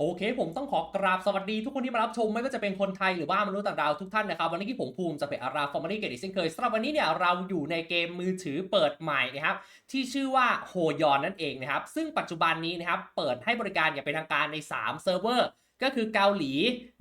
โอเค ผมต้องขอกราบสวัสดีทุกคนที่มารับชม ไม่ว่าจะเป็นคนไทยหรือว่ามนุษย์ต่างดาวทุกท่านนะครับ วันนี้ที่ผมภูมิจะเป็นอาราฟอร์มารีเกตอีกเช่นเคยสำหรับวันนี้เนี่ยเราอยู่ในเกมมือถือเปิดใหม่นะครับที่ชื่อว่าโฮยอนนั่นเองนะครับ ซึ่งปัจจุบันนี้นะครับเปิดให้บริการอย่างเป็นทางการใน 3 เซิร์ฟเวอร์ก็คือเกาหลี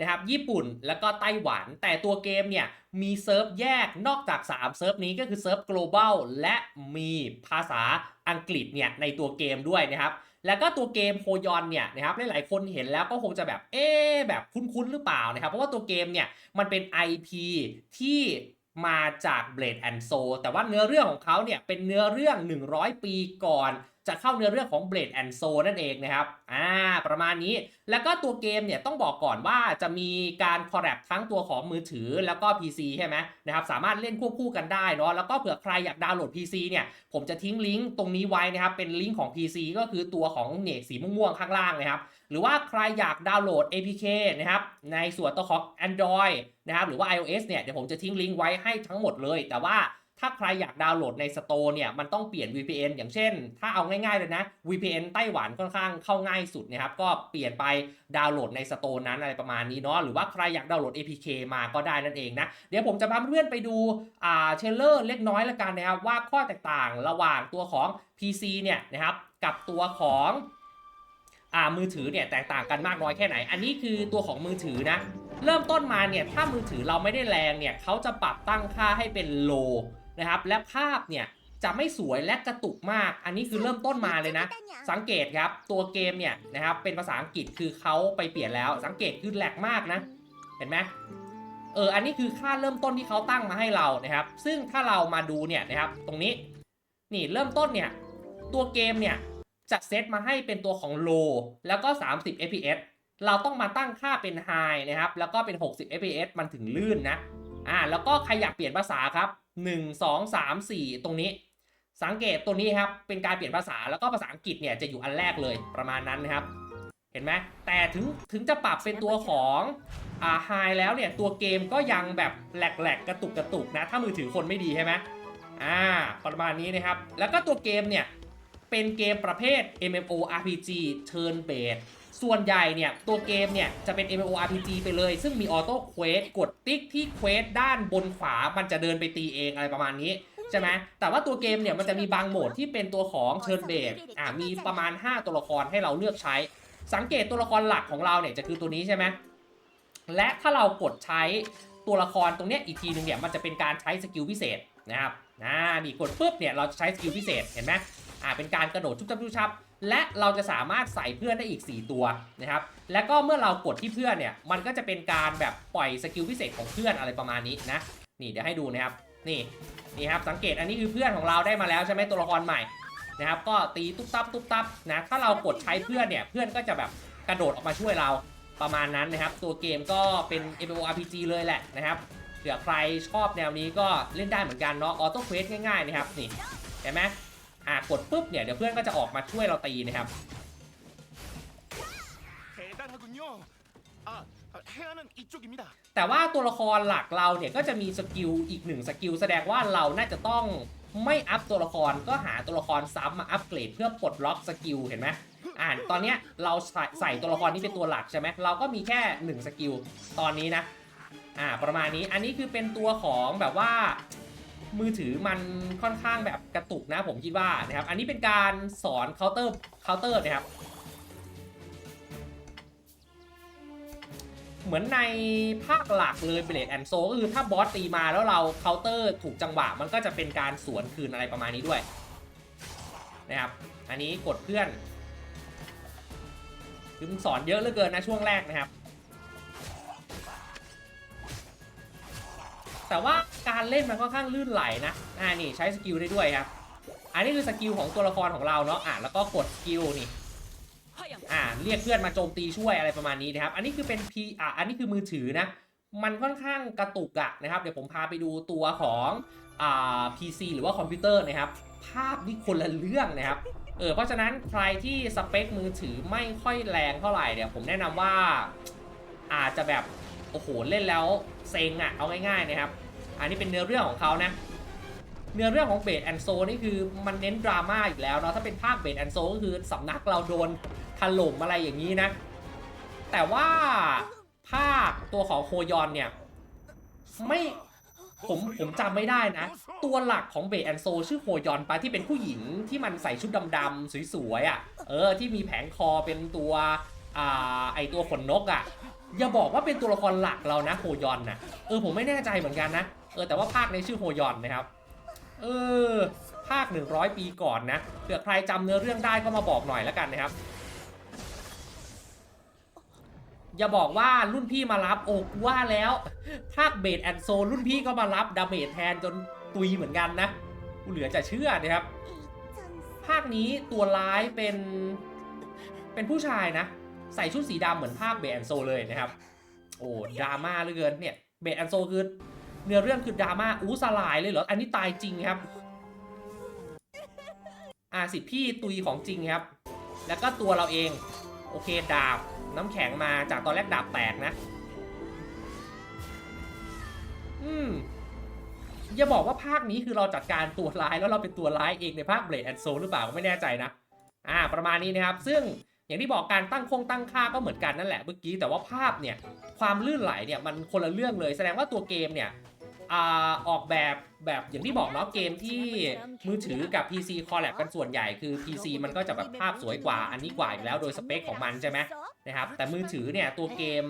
นะครับญี่ปุ่นแล้วก็ไต้หวัน แต่ตัวเกมเนี่ยมีเซิร์ฟแยกนอกจาก 3 เซิร์ฟนี้ก็คือเซิร์ฟ global และมีภาษาอังกฤษเนี่ยในตัวเกมด้วยนะครับ แล้วก็ตัวเกมโฮยอนเนี่ยนะครับหลายๆคนเห็นแล้วก็คงจะแบบเอ๊แบบคุ้นๆหรือเปล่านะครับ เพราะว่าตัวเกมเนี่ยมันเป็น IP ที่มาจาก Blade and Soul แต่ว่าเนื้อเรื่องของเขาเนี่ยเป็นเนื้อเรื่อง 100 ปีก่อน จะเข้าเนื้อเรื่องของ Blade and Soul นั่นเองนะครับ อ่า ประมาณนี้ แล้วก็ตัวเกมเนี่ยต้องบอกก่อนว่าจะมีการคอร์แรปทั้งตัวของมือถือแล้วก็ PC ใช่ไหมนะครับ สามารถเล่นควบคู่กันได้เนาะ แล้วก็เผื่อใครอยากดาวน์โหลด PC เนี่ย ผมจะทิ้งลิงก์ตรงนี้ไว้นะครับ เป็นลิงก์ของ PC ก็คือตัวของเนี่ยสีม่วงๆข้างล่างนะครับ หรือว่าใครอยากดาวน์โหลด APK นะครับ ในส่วนตัวของ Android นะครับ หรือว่า iOS เนี่ย เดี๋ยวผมจะทิ้งลิงก์ไว้ให้ทั้งหมดเลย แต่ว่า ถ้าใครอยากดาวน์โหลดในสโตร์เนี่ยมันต้องเปลี่ยน VPN อย่างเช่น ถ้าเอาง่ายๆเลยนะ VPN ไต้หวันค่อนข้างเข้าง่ายสุดนะครับก็เปลี่ยนไปดาวน์โหลดในสโตร์นั้นอะไรประมาณนี้เนาะหรือว่าใครอยากดาวน์โหลด APK มาก็ได้นั่นเองนะเดี๋ยวผมจะพาเพื่อนไปดูอ่าเทเลอร์เล็กน้อยละกันนะครับว่าข้อแตกต่างระหว่างตัวของ PC เนี่ยนะครับกับตัวของอ่ามือถือเนี่ยแตกต่างกันมากน้อยแค่ไหน อันนี้คือตัวของมือถือนะ เริ่มต้นมาเนี่ยถ้ามือถือเราไม่ได้แรงเนี่ยเขาจะปรับตั้งค่าให้เป็นโล นะครับ และภาพเนี่ยจะไม่สวยและกระตุกมาก อันนี้คือเริ่มต้นมาเลยนะ สังเกตครับตัวเกมเนี่ยนะครับเป็นภาษาอังกฤษคือเขาไปเปลี่ยนแล้ว สังเกตคือแหลกมากนะ เห็นไหมเอออันนี้คือค่าเริ่มต้นที่เขาตั้งมาให้เรานะครับ ซึ่งถ้าเรามาดูเนี่ยนะครับตรงนี้นี่เริ่มต้นเนี่ยตัวเกมเนี่ยจะเซตมาให้เป็นตัวของ low แล้วก็ 30 fps เราต้องมาตั้งค่าเป็น high นะครับแล้วก็เป็น 60 fps มันถึงลื่นนะอ่าแล้วก็ใครอยากเปลี่ยนภาษาครับ 1 2 3 4 ตรงนี้ สังเกตตัวนี้ครับ เป็นการเปลี่ยนภาษาแล้วก็ภาษาอังกฤษเนี่ยจะอยู่อันแรกเลยประมาณนั้นนะครับ เห็นไหมแต่ถึงถึงจะปรับเป็นตัวของอ่า high แล้วเนี่ยตัวเกมก็ยังแบบแหลกๆกระตุกกระตุกนะ ถ้ามือถือคนไม่ดีใช่ไหมอ่าประมาณนี้นะครับ แล้วก็ตัวเกมเนี่ยเป็นเกมประเภท MMORPG Turn Based ส่วนใหญ่เนี่ย ตัวเกมเนี่ย จะเป็น MMORPG ไปเลย ซึ่งมีออโต้เควสกดติ๊กที่เควสด้านบนขวา มันจะเดินไปตีเองอะไรประมาณนี้ ใช่ไหมแต่ว่าตัวเกมเนี่ยมันจะมีบางโหมดที่เป็นตัวของ Turn Based อ่ามีประมาณ 5 ตัวละครให้เราเลือกใช้ สังเกตตัวละครหลักของเราเนี่ยจะคือตัวนี้ใช่ไหมและถ้าเรากดใช้ตัวละครตรงเนี้ยอีกทีหนึงเนี่ยมันจะเป็นการใช้สกิลพิเศษนะครับอ่านี่กดปุ๊บเนี่ยเราจะใช้สกิลพิเศษเห็นไหมอ่าเป็นการกระโดดชุบชับชุบชับ และเราจะสามารถใส่เพื่อนได้อีก 4 ตัวนะครับ แล้วก็เมื่อเรากดที่เพื่อนเนี่ย มันก็จะเป็นการแบบปล่อยสกิลพิเศษของเพื่อนอะไรประมาณนี้นะ นี่เดี๋ยวให้ดูนะครับ นี่ นี่ครับ สังเกตอันนี้คือเพื่อนของเราได้มาแล้วใช่ไหมตัวละครใหม่นะครับ ก็ตีตุ๊บตับตุ๊บตับนะ ถ้าเรากดใช้เพื่อนเนี่ย เพื่อนก็จะแบบกระโดดออกมาช่วยเราประมาณนั้นนะครับ ตัวเกมก็เป็น MMORPG เลยแหละนะครับ เผื่อใครชอบแนวนี้ก็เล่นได้เหมือนกันเนาะ ออโต้เควสง่ายๆนะครับ นี่ เห็นไหม อ่ากดปุ๊บเนี่ยเดี๋ยวเพื่อนก็จะออกมาช่วยเราตีนะครับแต่ว่าตัวละครหลักเราเนี่ยก็จะมีสกิลอีกหนึ่งสกิลแสดงว่าเราน่าจะต้องไม่อัพตัวละครก็หาตัวละครซ้ำมาอัพเกรดเพื่อปลดล็อกสกิลเห็นไหมอ่านตอนเนี้ยเราใส่ตัวละครนี้เป็นตัวหลักใช่ไหมเราก็มีแค่1สกิลตอนนี้นะอ่าประมาณนี้อันนี้คือเป็นตัวของแบบว่า มือถือมันค่อนข้างแบบกระตุกนะผมคิดว่านะครับ อันนี้เป็นการสอนเคาน์เตอร์เคาน์เตอร์นะครับ เหมือนในภาคหลักเลยเบลดแอนโซก็คือถ้าบอสตีมาแล้วเราเคาน์เตอร์ถูกจังหวะมันก็จะเป็นการสวนคืนอะไรประมาณนี้ด้วยนะครับ อันนี้กดเพื่อนคือมึงสอนเยอะเหลือเกินนะช่วงแรกนะครับ แต่ว่า การเล่นมันค่อนข้างลื่นไหลนะ อ่านี่ใช้สกิลได้ด้วยครับ อันนี้คือสกิลของตัวละครของเราเนาะ อ่าแล้วก็กดสกิลนี่ อ่าเรียกเพื่อนมาโจมตีช่วยอะไรประมาณนี้นะครับ อันนี้คือเป็น P อ่าอันนี้คือมือถือนะ มันค่อนข้างกระตุกอะนะครับ เดี๋ยวผมพาไปดูตัวของอ่า PC หรือว่าคอมพิวเตอร์นะครับ ภาพนี่คนละเรื่องนะครับ เออ เพราะฉะนั้นใครที่สเปคมือถือไม่ค่อยแรงเท่าไหร่เนี่ย ผมแนะนำว่าอาจจะแบบ โอ้โห เล่นแล้วเซ็งอะเอาง่ายๆนะครับ อันนี้เป็นเนื้อเรื่องของเขานะ เนื้อเรื่องของเบดแอนโซนี่คือมันเน้นดราม่าอีกแล้วเนาะถ้าเป็นภาคเบดแอนโซก็คือสำนักเราโดนถล่มอะไรอย่างนี้นะ แต่ว่าภาคตัวของโคยอนเนี่ยไม่ผมผมจำไม่ได้นะ ตัวหลักของเบดแอนโซชื่อโฮยอนปะที่เป็นผู้หญิงที่มันใส่ชุดดำๆสวยๆอะ เออ ที่มีแผงคอเป็นตัวอ่าไอตัวขนนกอะ อย่าบอกว่าเป็นตัวละครหลักเรานะโฮยอนนะเออผมไม่แน่ใจเหมือนกันนะ เออแต่ว่าภาคในชื่อโฮยอนนะครับเออภาค 100 ปีก่อนนะเผื่อใครจำเนื้อเรื่องได้ก็มาบอกหน่อยแล้วกันนะครับ อย่าบอกว่ารุ่นพี่มารับโอกว่าแล้ว ภาคเบดแอนโซรุ่นพี่ก็มารับดาเมจแทนจนตุยเหมือนกันนะกูเหลือจะเชื่อนะครับ ภาคนี้ตัวร้ายเป็น เป็นผู้ชายนะ ใส่ชุดสีดำเหมือนภาคเบดแอนโซเลยนะครับ โอ้ดราม่าเหลือเกินเนี่ยเบดแอนโซคือ เนื้อเรื่องคือดราม่าอู้สลายเลยเหรอ อันนี้ตายจริงครับ อ่าสิพี่ตุยของจริงครับ แล้วก็ตัวเราเอง โอเคดาบน้ำแข็งมาจากตอนแรกดาบแตกนะ อืมอย่าบอกว่าภาคนี้คือเราจัดการตัวร้ายแล้วเราเป็นตัวร้ายเองในภาคเบลดแอนโซหรือเปล่าก็ไม่แน่ใจนะ อ่า ประมาณนี้นะครับ ซึ่งอย่างที่บอกการตั้งคงตั้งค่าก็เหมือนกันนั่นแหละเมื่อกี้แต่ว่าภาพเนี่ยความลื่นไหลเนี่ยมันคนละเรื่องเลยแสดงว่าตัวเกมเนี่ย อออกแบบแบบอย่างที่บอกเนาะเกมที่มือถือกับ PC คอลแลบกันส่วนใหญ่คือ PC มันก็จะแบบภาพสวยกว่าอันนี้กว่าอยู่แล้วโดยสเปคของมันใช่ไหมนะครับแต่มือถือเนี่ยตัวเกม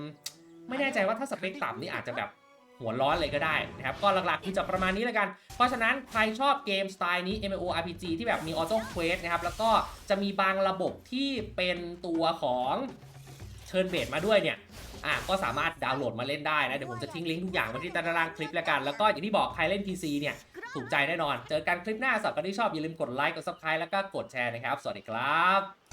ไม่แน่ใจว่าถ้าสเปคต่ำนี่อาจจะแบบหัวร้อนเลยก็ได้นะครับก็หลักๆคือจะประมาณนี้แล้วกัน เพราะฉะนั้นใครชอบเกมสไตล์นี้ MMORPG ที่แบบมีออโต้เควสนะครับแล้วก็จะมีบางระบบที่เป็นตัวของ เชิญเบดมาด้วยเนี่ยอะก็สามารถดาวน์โหลดมาเล่นได้นะเดี๋ยวผมจะทิ้งลิงก์ทุกอย่างไว้ที่ใต้ด้ารางคลิปแล้วกันแล้วก็อย่างที่บอกใครเล่น PC เนี่ยถูกใจแน่นอน เจอกันคลิปหน้าสำหรับคนที่ชอบอย่าลืมกดไลค์กดซับสไครต์แล้วก็กดแชร์นะครับ สวัสดีครับ